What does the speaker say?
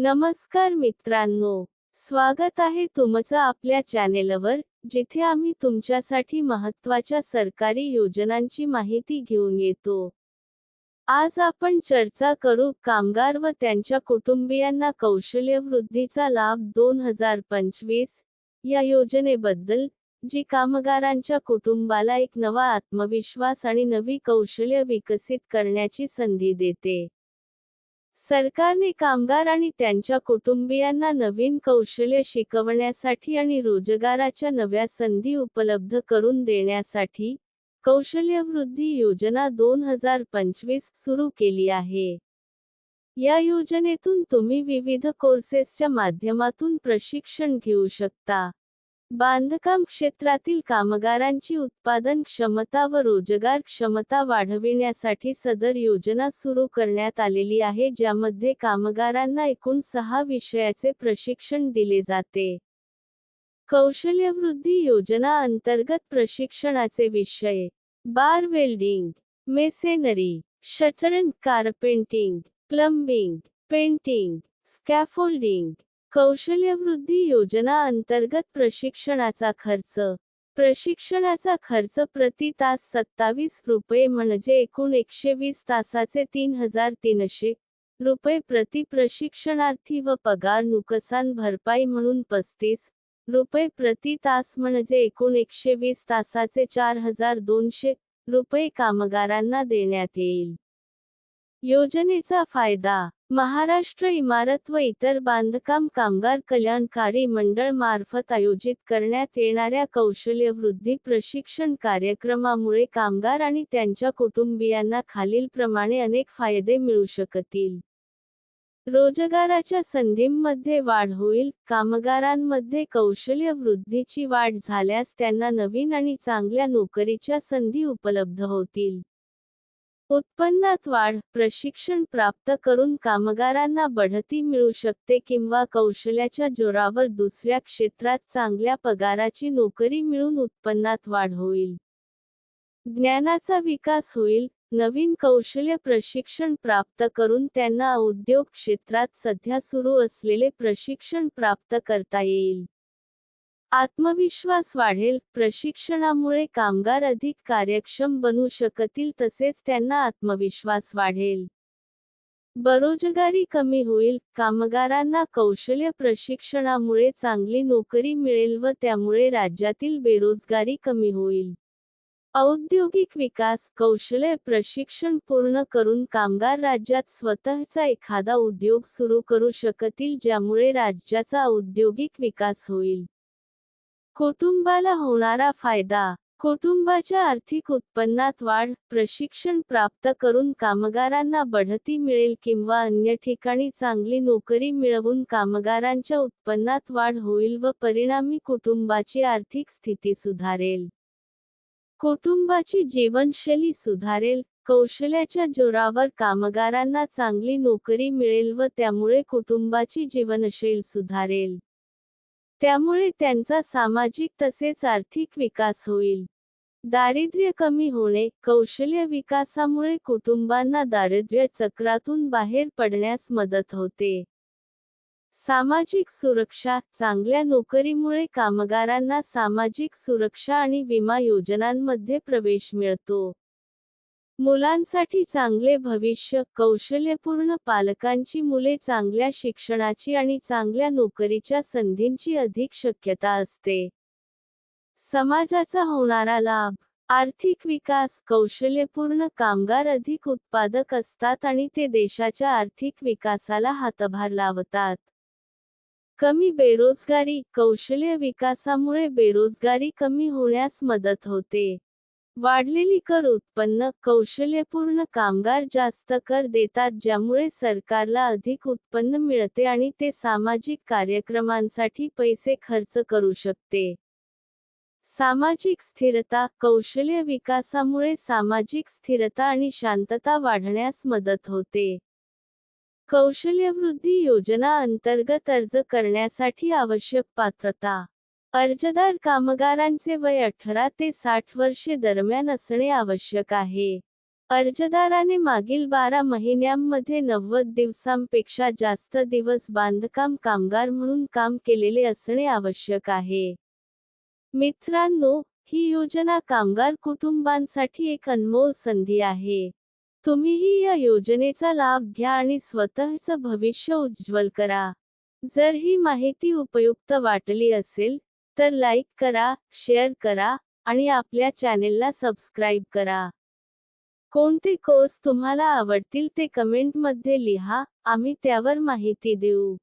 नमस्कार मित्रांनो स्वागत आहे तुमचं आपल्या चॅनेलवर जिथे आम्ही तुमच्यासाठी महत्त्वाच्या सरकारी योजनांची माहिती घेऊन येतो. आज आपण चर्चा करू कामगार व त्यांच्या कुटुंबियांना कौशल्य वृद्धीचा लाभ दोन हजार पंचवीस या योजनेबद्दल जी कामगारांच्या कुटुंबाला एक नवा आत्मविश्वास आणि नवी कौशल्य विकसित करण्याची संधी देते. सरकारने कामगार आणि त्यांच्या कुटुंबियांना नवीन कौशल्य शिकवण्यासाठी आणि रोजगाराच्या नव्या संधी उपलब्ध करून देण्यासाठी कौशल्यवृद्धी योजना दोन हजार पंचवीस सुरू केली आहे. या योजनेतून तुम्ही विविध कोर्सेसच्या माध्यमातून प्रशिक्षण घेऊ शकता. बांधकाम क्षेत्रातील कामगारांची उत्पादन क्षमता व रोजगार क्षमता वाढविण्यासाठी सदर योजना सुरू करण्यात आलेली आहे ज्यामध्ये कामगारांना एकूण सहा विषयाचे प्रशिक्षण दिले जाते. कौशल्यवृद्धी योजना अंतर्गत प्रशिक्षणाचे विषय. Bar welding masonry shuttering carpenting plumbing painting scaffolding कौशल्यवृद्धी योजना अंतर्गत प्रशिक्षणाचा खर्च. प्रशिक्षणाचा खर्च प्रति तास सत्तावीस रुपये म्हणजे एकूण एकशे वीस तासाचे तीन हजार तीनशे रुपये प्रति प्रशिक्षणार्थी व पगार नुकसान भरपाई म्हणून पस्तीस रुपये प्रति तास म्हणजे एकूण एकशे वीस तासाचे चार हजार दोनशे रुपये कामगारांना देण्यात येईल. योजनेचा फायदा. महाराष्ट्र इमारत व इतर बांधकाम कामगार कल्याणकारी मंडळ मार्फत आयोजित करण्यात येणाऱ्या कौशल्यवृद्धी प्रशिक्षण कार्यक्रमामुळे कामगार आणि त्यांच्या कुटुंबियांना खालीलप्रमाणे अनेक फायदे मिळू शकतील. रोजगाराच्या संधींमध्ये वाढ होईल. कामगारांमध्ये कौशल्य वृद्धीची वाढ झाल्यास त्यांना नवीन आणि चांगल्या नोकरीच्या संधी उपलब्ध होतील. उत्पन्नात वाढ प्रशिक्षण प्राप्त करून कामगारांना बढती मिळू शकते किंवा कौशल्याच्या जोरावर दुसऱ्या क्षेत्रात चांगल्या पगाराची नोकरी मिळून उत्पन्नात वाढ होईल. ज्ञानाचा विकास होईल. नवीन कौशल्य प्रशिक्षण प्राप्त करून त्यांना उद्योग क्षेत्रात सध्या सुरू असलेले प्रशिक्षण प्राप्त करता येईल. आत्मविश्वास वाढेल प्रशिक्षणामुळे कामगार अधिक कार्यक्षम बनू शकतील तसेच त्यांना आत्मविश्वास वाढेल. बेरोजगारी कमी होईल कामगारांना कौशल्य प्रशिक्षणामुळे चांगली नोकरी मिळेल व त्यामुळे राज्यातील बेरोजगारी कमी होईल. औद्योगिक विकास कौशल्य प्रशिक्षण पूर्ण करून कामगार राज्यात स्वतःचा एखादा उद्योग सुरू करू शकतील ज्यामुळे राज्याचा औद्योगिक विकास होईल. कुटुंबाला होणारा फायदा कुटुंबाच्या आर्थिक उत्पन्नात वाढ प्रशिक्षण प्राप्त करून कामगारांना बढती मिळेल किंवा अन्य ठिकाणी चांगली नोकरी मिळवून कामगारांच्या उत्पन्नात वाढ होईल व परिणामी कुटुंबाची आर्थिक स्थिती सुधारेल. कुटुंबाची जीवनशैली सुधारेल कौशल्याच्या जोरावर कामगारांना चांगली नोकरी मिळेल व त्यामुळे कुटुंबाची जीवनशैली सुधारेल. त्यामुळे त्यांचा सामाजिक तसेच आर्थिक विकास होईल. दारिद्र्य कमी होणे कौशल्य विकासामुळे कुटुंबांना दारिद्र्य चक्रातून बाहेर पडण्यास मदत होते. सामाजिक सुरक्षा चांगल्या नोकरीमुळे कामगारांना सामाजिक सुरक्षा आणि विमा योजनांमध्ये प्रवेश मिळतो. मुलांसाठी चांगले भविष्य कौशल्यपूर्ण पालकांची मुले चांगल्या शिक्षणाची आणि चांगल्या नोकरीच्या संधींची अधिक शक्यता असते. समाजाचा होणारा लाभ आर्थिक विकास कौशल्यपूर्ण कामगार अधिक उत्पादक असतात आणि ते देशाच्या आर्थिक विकासाला हातभार लावतात. कमी बेरोजगारी कौशल्य विकासामुळे बेरोजगारी कमी होण्यास मदत होते. वाढलेली कर उत्पन्न कौशल्यपूर्ण कामगार जास्त कर देतात ज्यामुळे सरकारला अधिक उत्पन्न मिळते आणि ते सामाजिक कार्यक्रमांसाठी पैसे खर्च करू शकते. सामाजिक स्थिरता कौशल्य विकासामुळे सामाजिक स्थिरता आणि शांतता वाढण्यास मदत होते. कौशल्यवृद्धी योजना अंतर्गत अर्ज करण्यासाठी आवश्यक पात्रता अर्जदार कामगारांचे वय अठरा ते साठ वर्षे दरम्यान असणे आवश्यक आहे. अर्जदाराने मागील बारा महिन्यांमध्ये नव्वद दिवसांपेक्षा जास्त दिवस बांधकाम कामगार म्हणून काम केलेले असणे आवश्यक आहे. मित्रांनो ही योजना कामगार कुटुंबांसाठी एक अनमोल संधी आहे. तुम्हीही या योजनेचा लाभ घ्या आणि स्वतःचं भविष्य उज्ज्वल करा. जर ही माहिती उपयुक्त वाटली असेल तर लाईक करा शेअर करा आणि आपल्या चॅनेलला सबस्क्राईब करा. कोणते कोर्स तुम्हाला आवडतील ते कमेंटमध्ये लिहा आम्ही त्यावर माहिती देऊ.